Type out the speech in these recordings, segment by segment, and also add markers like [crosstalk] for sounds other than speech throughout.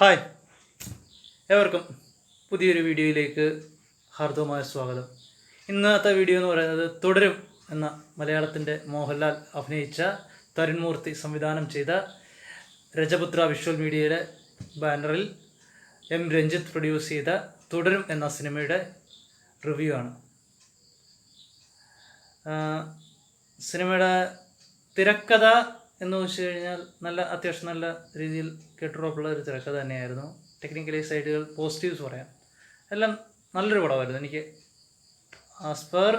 Hi. ഏവർക്കും പുതിയൊരു വീഡിയോയിലേക്ക് ഹാർദവമായ സ്വാഗതം. ഇന്നത്തെ വീഡിയോ എന്ന് പറയുന്നത് തുടരും എന്ന മലയാളത്തിന്റെ മോഹൻലാൽ അഭിനയിച്ച തരുൺമൂർത്തി സംവിധാനം ചെയ്ത രജപുത്ര വിഷ്വൽ മീഡിയയുടെ ബാനറിൽ എം രഞ്ജിത്ത് പ്രൊഡ്യൂസ് ചെയ്ത തുടരും എന്ന സിനിമയുടെ റിവ്യൂ ആണ്. സിനിമയുടെ തിരക്കഥ എന്ന് വെച്ച് കഴിഞ്ഞാൽ നല്ല അത്യാവശ്യം നല്ല രീതിയിൽ കെട്ടുറപ്പുള്ള ഒരു തിരക്കഥ തന്നെയായിരുന്നു. ടെക്നിക്കലി സൈഡുകൾ പോസിറ്റീവ്സ് പറയാം. എല്ലാം നല്ലൊരു പടമായിരുന്നു. എനിക്ക് ആസ് പെർ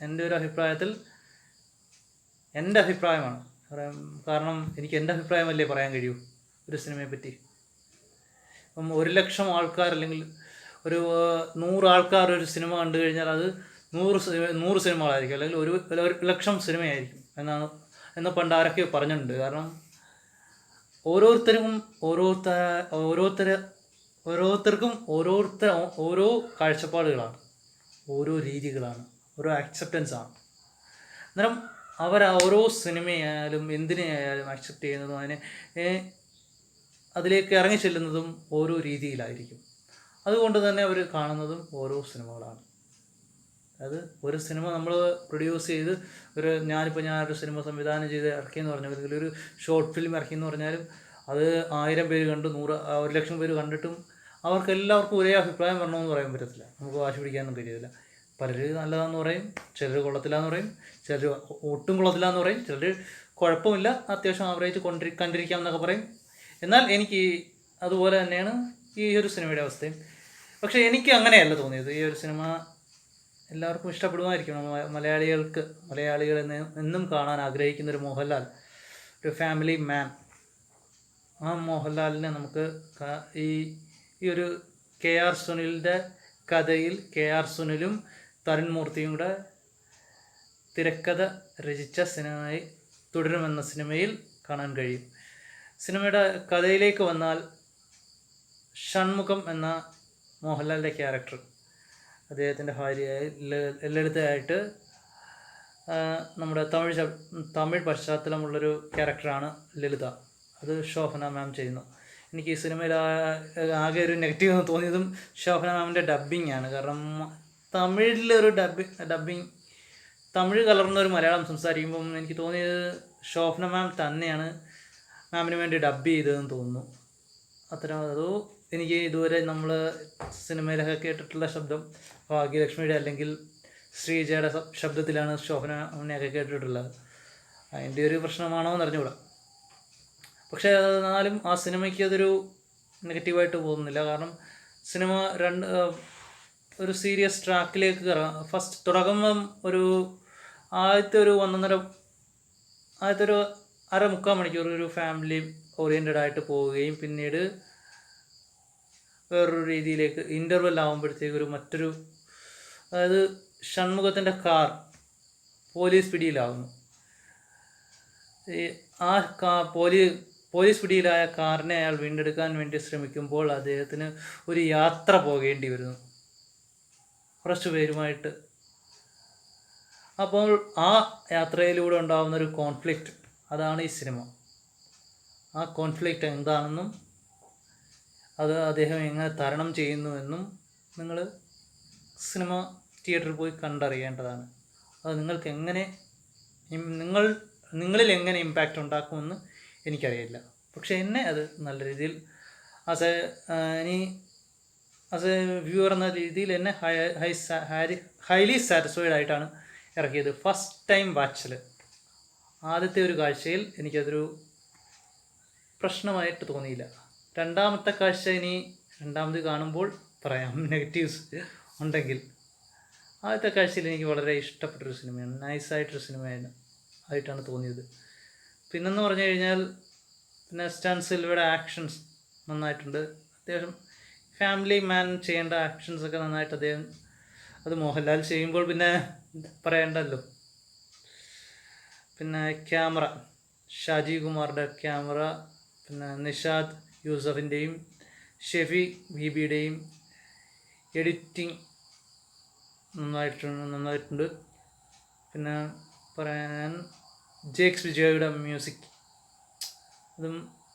എന്റെ ഒരു അഭിപ്രായത്തിൽ എന്റെ അഭിപ്രായമാണ്. കാരണം എനിക്ക് എന്റെ അഭിപ്രായമല്ലേ പറയാൻ കഴിയൂ ഒരു സിനിമയെ പറ്റി ഇപ്പം ഒരു ലക്ഷം ആൾക്കാർ അല്ലെങ്കിൽ ഒരു നൂറ് ആൾക്കാർ ഒരു സിനിമ കണ്ടു കഴിഞ്ഞാൽ അത് നൂറ് സിനിമ നൂറ് സിനിമകളായിരിക്കും. അല്ലെങ്കിൽ ഒരു ഒരു ലക്ഷം സിനിമയായിരിക്കും എന്നാണ് എന്ന് പണ്ട് ആരൊക്കെ പറഞ്ഞിട്ടുണ്ട്. കാരണം ഓരോരുത്തരും ഓരോരുത്ത ഓരോരുത്തർ ഓരോരുത്തർക്കും ഓരോരുത്തർ ഓരോ കാഴ്ചപ്പാടുകളാണ്. ഓരോ രീതികളാണ്. ഓരോ അക്സെപ്റ്റൻസ് ആണ്. അന്നേരം അവർ ഓരോ സിനിമയായാലും എന്തിനെയായാലും ആക്സെപ്റ്റ് ചെയ്യുന്നതും അതിനെ അതിലേക്ക് ഇറങ്ങി ചെല്ലുന്നതും ഓരോ രീതിയിലായിരിക്കും. അതുകൊണ്ട് തന്നെ അവർ കാണുന്നതും ഓരോ സിനിമകളാണ്. അത് ഒരു സിനിമ നമ്മൾ പ്രൊഡ്യൂസ് ചെയ്ത് ഒരു ഞാനിപ്പോൾ ഞാനൊരു സിനിമ സംവിധാനം ചെയ്ത് ഇറക്കിയെന്ന് പറഞ്ഞാൽ അല്ലെങ്കിൽ ഒരു ഷോർട്ട് ഫിലിം ഇറക്കിയെന്ന് പറഞ്ഞാലും അത് ആയിരം പേര് കണ്ട് നൂറ് ഒരു ലക്ഷം പേര് കണ്ടിട്ടും അവർക്ക് എല്ലാവർക്കും ഒരേ അഭിപ്രായം വരണമെന്ന് പറയാൻ പറ്റത്തില്ല. നമുക്ക് വാശി പിടിക്കാനൊന്നും കഴിയില്ല പലർ നല്ലതാന്ന് പറയും ചിലർ കൊള്ളത്തില്ലാന്ന് പറയും ചിലർ ഒട്ടും കൊള്ളത്തില്ല എന്ന് പറയും ചിലർ കുഴപ്പമില്ല അത്യാവശ്യം ആവറേജ് കൊണ്ടിരി കണ്ടിരിക്കാം എന്നൊക്കെ പറയും. എന്നാൽ എനിക്ക് അതുപോലെ തന്നെയാണ് ഈ ഒരു സിനിമയുടെ അവസ്ഥയും. പക്ഷേ എനിക്ക് അങ്ങനെയല്ല തോന്നിയത്. ഈ ഒരു സിനിമ എല്ലാവർക്കും ഇഷ്ടപ്പെടുമായിരിക്കണം മലയാളികൾക്ക് മലയാളികൾ എന്നും കാണാൻ ആഗ്രഹിക്കുന്ന ഒരു മോഹൻലാൽ ഒരു ഫാമിലി മാൻ ആ മോഹൻലാലിനെ നമുക്ക് ഈ ഈ ഒരു കെ ആർ സുനിലിന്റെ കഥയിൽ കെ ആർ സുനിലും തരുൺ മൂർത്തിയും കൂടെ തിരക്കഥ രചിച്ച സിനിമയായി തുടരുമെന്ന സിനിമയിൽ കാണാൻ കഴിയും. സിനിമയുടെ കഥയിലേക്ക് വന്നാൽ ഷൺമുഖം എന്ന മോഹൻലാലിന്റെ ക്യാരക്ടർ അദ്ദേഹത്തിന്റെ ഭാര്യയായി എല്ലായിടത്തായിട്ട് നമ്മുടെ തമിഴ് തമിഴ് പശ്ചാത്തലമുള്ളൊരു ക്യാരക്ടറാണ് ലളിത. അത് ശോഭന മാം ചെയ്യുന്നു. എനിക്ക് ഈ സിനിമയിൽ ആകെ ഒരു നെഗറ്റീവ് എന്ന് തോന്നിയതും ശോഭന മാമിന്റെ ഡബ്ബിംഗ് ആണ് കാരണം തമിഴിലൊരു ഡബ്ബി ഡബ്ബിങ് തമിഴ് കലർന്ന ഒരു മലയാളം സംസാരിക്കുമ്പം എനിക്ക് തോന്നിയത് ശോഭന മാം തന്നെയാണ് മാമിന് വേണ്ടി ഡബ്ബ് ചെയ്തതെന്ന് തോന്നുന്നു. അത്തരം അതോ എനിക്ക് ഇതുവരെ നമ്മൾ സിനിമയിലൊക്കെ കേട്ടിട്ടുള്ള ശബ്ദം ഭാഗ്യലക്ഷ്മിയുടെ അല്ലെങ്കിൽ ശ്രീജയുടെ ശബ്ദത്തിലാണ് ശോഭന അമ്മയൊക്കെ കേട്ടിട്ടുള്ളത്. അതിന്റെ ഒരു പ്രശ്നമാണോ എന്ന് അറിഞ്ഞുകൂടാ. പക്ഷേ എന്നാലും ആ സിനിമയ്ക്ക് അതൊരു നെഗറ്റീവായിട്ട് പോകുന്നില്ല. കാരണം സിനിമ രണ്ട് ഒരു സീരിയസ് ട്രാക്കിലേക്ക് കയറാം ഫസ്റ്റ് തുടങ്ങുമ്പം ഒരു ആദ്യത്തെ ഒരു ഒന്നൊന്നര ആദ്യത്തെ ഒരു അര മുക്കാൽ മണിക്കൂർ ഒരു ഫാമിലി ഓറിയന്റഡ് ആയിട്ട് പോവുകയും പിന്നീട് വേറൊരു രീതിയിലേക്ക് ഇന്റർവെൽ ആകുമ്പോഴത്തേക്ക് ഒരു മറ്റൊരു അതായത് ഷൺമുഖത്തിന്റെ കാർ പോലീസ് പിടിയിലാകുന്നു ഈ ആ കാ പോലീ പോലീസ് പിടിയിലായ കാറിനെ അയാൾ വീണ്ടെടുക്കാൻ വേണ്ടി ശ്രമിക്കുമ്പോൾ അദ്ദേഹത്തിന് ഒരു യാത്ര പോകേണ്ടി വരുന്നു. കുറച്ച് പേരുമായിട്ട്. അപ്പോൾ ആ യാത്രയിലൂടെ ഉണ്ടാകുന്ന ഒരു കോൺഫ്ലിക്റ്റ് അതാണ് ഈ സിനിമ. ആ കോൺഫ്ലിക്റ്റ് എന്താണെന്നും അത് അദ്ദേഹം എങ്ങനെ തരണം ചെയ്യുന്നുവെന്നും നിങ്ങൾ സിനിമ തിയേറ്ററിൽ പോയി കണ്ടറിയേണ്ടതാണ്. അത് നിങ്ങൾക്ക് എങ്ങനെ നിങ്ങൾ നിങ്ങളിൽ എങ്ങനെ ഇമ്പാക്റ്റ് ഉണ്ടാക്കുമെന്ന് എനിക്കറിയില്ല. പക്ഷേ എന്നെ അത് നല്ല രീതിയിൽ as a as a viewer എന്ന രീതിയിൽ എന്നെ ഹൈ ഹൈ ഹൈലി സാറ്റിസ്ഫൈഡ് ആയിട്ടാണ് ഇറക്കിയത്. ഫസ്റ്റ് ടൈം വാച്ചിൽ ആദ്യത്തെ ഒരു കാഴ്ചയിൽ എനിക്കതൊരു പ്രശ്നമായിട്ട് തോന്നിയില്ല. രണ്ടാമത്തെ കാഴ്ച ഇനി രണ്ടാമത് കാണുമ്പോൾ പറയാം. [laughs] നെഗറ്റീവ്സ് ഉണ്ടെങ്കിൽ. ആദ്യത്തെ കാഴ്ചയിൽ എനിക്ക് വളരെ ഇഷ്ടപ്പെട്ടൊരു സിനിമയാണ്. നൈസായിട്ടൊരു സിനിമയാണ്. ആയിട്ടാണ് തോന്നിയത്. പിന്നെന്ന് പറഞ്ഞു കഴിഞ്ഞാൽ പിന്നെ സ്റ്റാൻ സിൽവയുടെ ആക്ഷൻസ് നന്നായിട്ടുണ്ട്. അത്യാവശ്യം ഫാമിലി മാൻ ചെയ്യേണ്ട ആക്ഷൻസ് ഒക്കെ നന്നായിട്ട് അദ്ദേഹം അത് മോഹൻലാൽ ചെയ്യുമ്പോൾ പിന്നെ പറയണ്ടല്ലോ. പിന്നെ ക്യാമറ. ഷാജി കുമാറിന്റെ ക്യാമറ പിന്നെ നിഷാദ് യൂസഫിന്റെയും ഷെഫി ബീബിയുടെയും എഡിറ്റിംഗ് നന്നായിട്ടുണ്ട് നന്നായിട്ടുണ്ട്. പിന്നെ പറയാൻ ജേക്സ് വിജയയുടെ മ്യൂസിക് അതും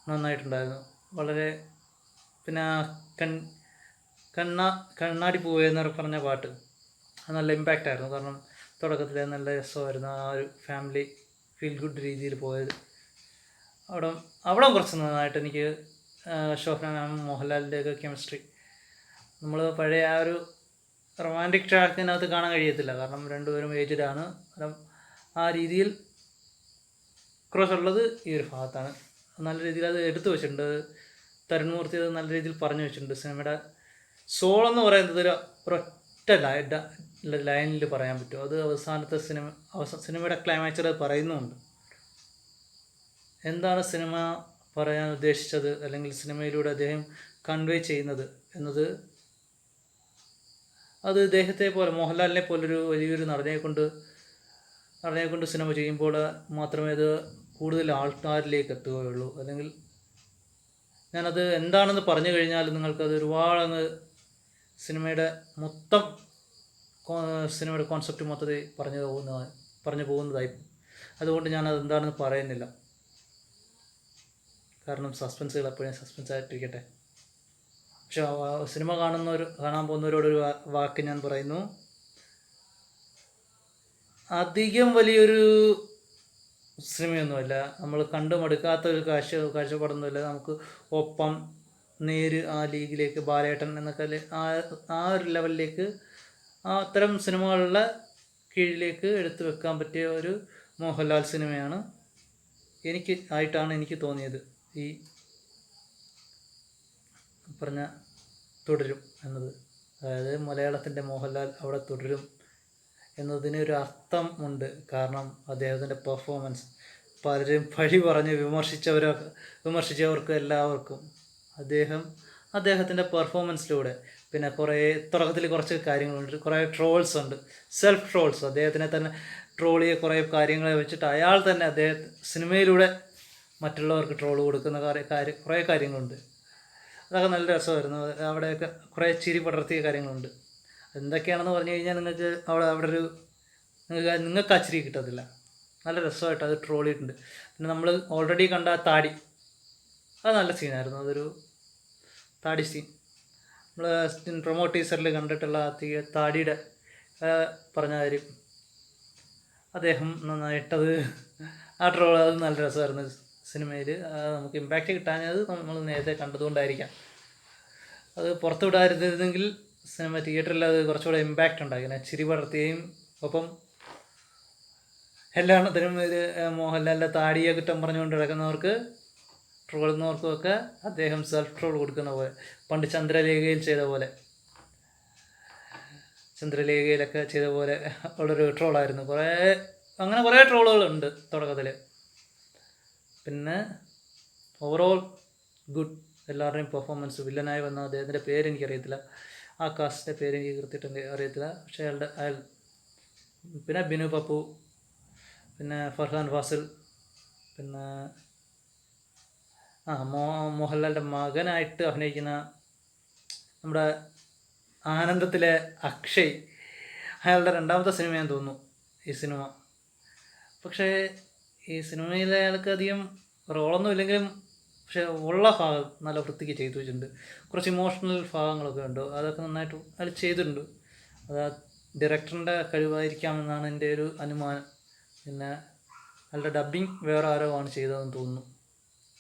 നന്നായിട്ടുണ്ടായിരുന്നു. വളരെ പിന്നെ കൺ കണ്ണ കണ്ണാടി പൂവേ എന്ന് പറഞ്ഞ പാട്ട് അത് നല്ല ഇമ്പാക്റ്റ് ആയിരുന്നു. കാരണം തുടക്കത്തിലെ നല്ല രസമായിരുന്നു ആ ഒരു ഫാമിലി ഫീൽ ഗുഡ് രീതിയിൽ പോയത്. അവിടെ അവിടെ കുറച്ച് നന്നായിട്ട് എനിക്ക് ഷോഫന മാം മോഹൻലാലിന്റെയൊക്കെ കെമിസ്ട്രി നമ്മൾ പഴയ ആ ഒരു റൊമാന്റിക് ട്രാക്കിനകത്ത് കാണാൻ കഴിയത്തില്ല. കാരണം രണ്ടുപേരും ഏജ്ഡാണ് കാരണം ആ രീതിയിൽ ക്രോസ് ഉള്ളത് ഈ ഒരു ഭാഗത്താണ്. നല്ല രീതിയിൽ അത് എടുത്തു വെച്ചിട്ടുണ്ട്. തരുൺമൂർത്തി അത് നല്ല രീതിയിൽ പറഞ്ഞു വെച്ചിട്ടുണ്ട്. സിനിമയുടെ സോൾ എന്ന് പറയുന്നത് ഒരു ഒരൊറ്റ ലൈനിൽ പറയാൻ പറ്റും. അത് അവസാനത്തെ സിനിമ അവസാന സിനിമയുടെ ക്ലൈമാക്സിൽ അത് പറയുന്നുമുണ്ട് എന്താണ് സിനിമ പറയാൻ ഉദ്ദേശിച്ചത്? അല്ലെങ്കിൽ സിനിമയിലൂടെ അദ്ദേഹം കൺവേ ചെയ്യുന്നത്? എന്നത് അത് ഇദ്ദേഹത്തെ പോലെ മോഹൻലാലിനെ പോലൊരു വലിയൊരു നടനെ കൊണ്ട് നടനെ കൊണ്ട് സിനിമ ചെയ്യുമ്പോൾ മാത്രമേ അത് കൂടുതൽ ആൾക്കാരിലേക്ക് എത്തുകയുള്ളൂ. അല്ലെങ്കിൽ ഞാനത് എന്താണെന്ന് പറഞ്ഞു കഴിഞ്ഞാൽ നിങ്ങൾക്കത് ഒരുപാട് അങ്ങ് സിനിമയുടെ മൊത്തം സിനിമയുടെ കോൺസെപ്റ്റ് മൊത്തത്തിൽ പറഞ്ഞു പോകുന്ന പറഞ്ഞു പോകുന്നതായി. അതുകൊണ്ട് ഞാനത് എന്താണെന്ന് പറയുന്നില്ല. കാരണം സസ്പെൻസുകൾ എപ്പോഴും സസ്പെൻസ് ആയിട്ടിരിക്കട്ടെ. സിനിമ കാണുന്ന ഒരു കാണാൻ പോകുന്നവരോട് ഒരു വാക്ക് ഞാൻ പറയുന്നു. അധികം വലിയൊരു സിനിമയൊന്നുമല്ല. നമ്മൾ കണ്ടു മടുക്കാത്ത ഒരു കാഴ്ച കാഴ്ചപ്പാടൊന്നുമില്ല. നമുക്ക് ഒപ്പം നേര് ആ ലീഗിലേക്ക് ബാലേട്ടൻ എന്നൊക്കെ ആ ആ ഒരു ലെവലിലേക്ക് അത്തരം സിനിമകളുടെ കീഴിലേക്ക് എടുത്തു വെക്കാൻ പറ്റിയ ഒരു മോഹൻലാൽ സിനിമയാണ് എനിക്ക് ആയിട്ടാണ് എനിക്ക് തോന്നിയത് ഈ പറഞ്ഞ തുടരും എന്നത്. അതായത് മലയാളത്തിന്റെ മോഹൻലാൽ അവിടെ തുടരും എന്നതിന് ഒരു അർത്ഥം ഉണ്ട്. കാരണം അദ്ദേഹത്തിന്റെ പെർഫോമൻസ് പലരും പഴി പറഞ്ഞ് വിമർശിച്ചവരൊക്കെ വിമർശിച്ചവർക്ക് എല്ലാവർക്കും അദ്ദേഹം അദ്ദേഹത്തിന്റെ പെർഫോമൻസിലൂടെ പിന്നെ കുറേ തുടക്കത്തിൽ കുറച്ച് കാര്യങ്ങളുണ്ട്. കുറേ ട്രോൾസ് ഉണ്ട്. സെൽഫ് ട്രോൾസ് അദ്ദേഹത്തിനെ തന്നെ ട്രോൾ ചെയ്യ കുറേ കാര്യങ്ങളെ വെച്ചിട്ട് അയാൾ തന്നെ അദ്ദേഹം സിനിമയിലൂടെ മറ്റുള്ളവർക്ക് ട്രോൾ കൊടുക്കുന്ന കുറേ കാര്യങ്ങളുണ്ട്. അതൊക്കെ നല്ല രസമായിരുന്നു. അവിടെയൊക്കെ കുറേ ചിരി പടർത്തിയ കാര്യങ്ങളുണ്ട്. എന്തൊക്കെയാണെന്ന് പറഞ്ഞു കഴിഞ്ഞാൽ നിങ്ങൾക്ക് അവിടെ അവിടെ ഒരു നിങ്ങൾക്ക് നിങ്ങൾക്ക് ആ ചിരി കിട്ടത്തില്ല. നല്ല രസമായിട്ട് അത് ട്രോൾ ചെയ്തിട്ടുണ്ട്. പിന്നെ നമ്മൾ ഓൾറെഡി കണ്ട ആ താടി അത് നല്ല സീനായിരുന്നു അതൊരു താടി സീൻ നമ്മൾ പ്രൊമോ ടീസറിൽ കണ്ടിട്ടുള്ള താടിയുടെ പറഞ്ഞ കാര്യം. അദ്ദേഹം നന്നായിട്ടത് ആ ട്രോൾ അത് നല്ല രസമായിരുന്നു. സിനിമയിൽ നമുക്ക് ഇമ്പാക്റ്റ് കിട്ടാനത് നമ്മൾ നേരത്തെ കണ്ടതുകൊണ്ടായിരിക്കാം. അത് പുറത്തു വിടാതിരുന്നെങ്കിൽ സിനിമ തിയേറ്ററിൽ അത് കുറച്ചുകൂടെ ഇമ്പാക്റ്റ് ഉണ്ടാക്കിനെ ചിരി പടർത്തുകയും ഒപ്പം എല്ലാത്തിനും ഇത് മോഹൻലാലിന്റെ താടിയെ കുറ്റം പറഞ്ഞുകൊണ്ട് കിടക്കുന്നവർക്ക് ട്രോളുന്നവർക്കും ഒക്കെ അദ്ദേഹം സെൽഫ് ട്രോൾ കൊടുക്കുന്ന പോലെ പണ്ട് ചന്ദ്രലേഖയിൽ ചെയ്ത പോലെ. ചന്ദ്രലേഖയിലൊക്കെ ചെയ്ത പോലെ ഉള്ളൊരു ട്രോളായിരുന്നു കുറേ അങ്ങനെ കുറേ ട്രോളുകളുണ്ട് തുടക്കത്തിൽ പിന്നെ ഓവറോൾ ഗുഡ് എല്ലാവരുടെയും പെർഫോമൻസ് വില്ലനായി വന്ന അദ്ദേഹത്തിന്റെ പേര് അറിയത്തില്ല ആ കാസ്റ്റിന്റെ പേര് എനിക്ക് കൃത്യമായിട്ട് അറിയത്തില്ല. പക്ഷേ അയാളുടെ അയാൾ പിന്നെ ബിനു പപ്പു പിന്നെ ഫർഹാൻ ഫാസിൽ പിന്നെ ആ മോ മോഹൻലാലിന്റെ മകനായിട്ട് അഭിനയിക്കുന്ന നമ്മുടെ ആനന്ദത്തിലെ അക്ഷയ്. അയാളുടെ രണ്ടാമത്തെ സിനിമയാന്ന് തോന്നുന്നു ഈ സിനിമ. പക്ഷേ ഈ സിനിമയിൽ അയാൾക്ക് അധികം റോളൊന്നും ഇല്ലെങ്കിലും പക്ഷെ ഉള്ള ഭാഗം നല്ല വൃത്തിക്ക് ചെയ്തു വെച്ചിട്ടുണ്ട്. കുറച്ച് ഇമോഷണൽ ഭാഗങ്ങളൊക്കെ ഉണ്ട് അതൊക്കെ നന്നായിട്ട് അയാൾ ചെയ്തിട്ടുണ്ട്. അത് ഡയറക്ടറിന്റെ കഴിവായിരിക്കാമെന്നാണ് എന്റെ ഒരു അനുമാനം. പിന്നെ അയാളുടെ ഡബ്ബിങ് വേറെ ആരോ ആണ് ചെയ്തതെന്ന് തോന്നുന്നു.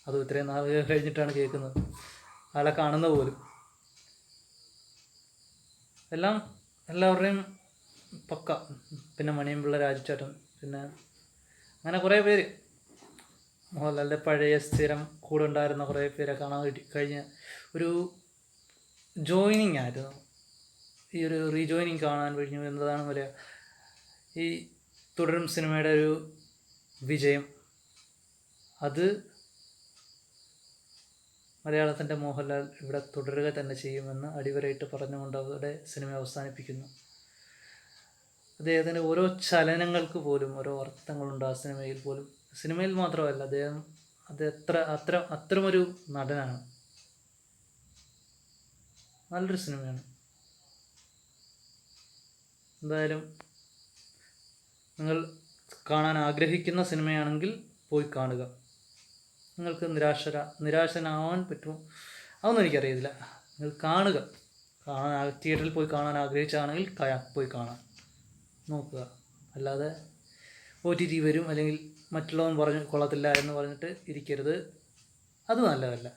അതും ഇത്രയും നാൾ കഴിഞ്ഞിട്ടാണ് കേൾക്കുന്നത്. അയാളെ കാണുന്ന പോലും. എല്ലാം എല്ലാവരുടെയും പക്ക. പിന്നെ മണിയമ്പിള്ള രാജുചേട്ടൻ പിന്നെ അങ്ങനെ കുറേ പേര്. മോഹൻലാലിന്റെ പഴയ സ്ഥിരം കൂടെ ഉണ്ടായിരുന്ന കുറേ പേരെ കാണാൻ കിട്ടി. കഴിഞ്ഞ ഒരു ജോയിനിങ് ആയിരുന്നു. ഈ ഒരു റീജോയിനിങ് കാണാൻ കഴിഞ്ഞു എന്നതാണ് പറയുക ഈ തുടരും സിനിമയുടെ ഒരു വിജയം. അത് മലയാളത്തിന്റെ മോഹൻലാൽ ഇവിടെ തുടരുക തന്നെ ചെയ്യുമെന്ന് അടിവരയിട്ട് പറഞ്ഞുകൊണ്ട് അവരുടെ സിനിമ അവസാനിപ്പിക്കുന്നു. അദ്ദേഹത്തിന്റെ ഓരോ ചലനങ്ങൾക്ക് പോലും ഓരോ അർത്ഥങ്ങളുണ്ട് ആ സിനിമയിൽ പോലും. സിനിമയിൽ മാത്രമല്ല അദ്ദേഹം അത് എത്ര അത്ര അത്രമൊരു നടനാണ്. നല്ലൊരു സിനിമയാണ്. എന്തായാലും നിങ്ങൾ കാണാൻ ആഗ്രഹിക്കുന്ന സിനിമയാണെങ്കിൽ പോയി കാണുക. നിങ്ങൾക്ക് നിരാശര നിരാശനാവാൻ പറ്റുമോ? അതൊന്നും എനിക്കറിയത്തില്ല. നിങ്ങൾ കാണുക. കാണാൻ തിയേറ്ററിൽ പോയി കാണാൻ ആഗ്രഹിച്ചാണെങ്കിൽ പോയി കാണാം. നോക്കുക. അല്ലാതെ ഒ ടി ടി വരും അല്ലെങ്കിൽ മറ്റുള്ളവൻ പറഞ്ഞു കൊള്ളത്തില്ല എന്ന് പറഞ്ഞിട്ട് ഇരിക്കരുത്. അത് നല്ലതല്ല.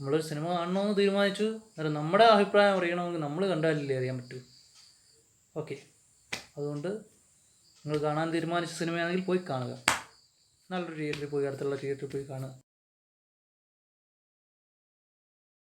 നമ്മളൊരു സിനിമ കാണണമെന്ന് തീരുമാനിച്ചു. അന്നേരം നമ്മുടെ അഭിപ്രായം അറിയണമെങ്കിൽ നമ്മൾ കണ്ടാലല്ലേ അറിയാൻ പറ്റൂ. ഓക്കെ. അതുകൊണ്ട് നിങ്ങൾ കാണാൻ തീരുമാനിച്ച സിനിമയാണെങ്കിൽ പോയി കാണുക. നല്ലൊരു തിയേറ്ററിൽ പോയി അടുത്തുള്ള തിയേറ്ററിൽ പോയി കാണുക.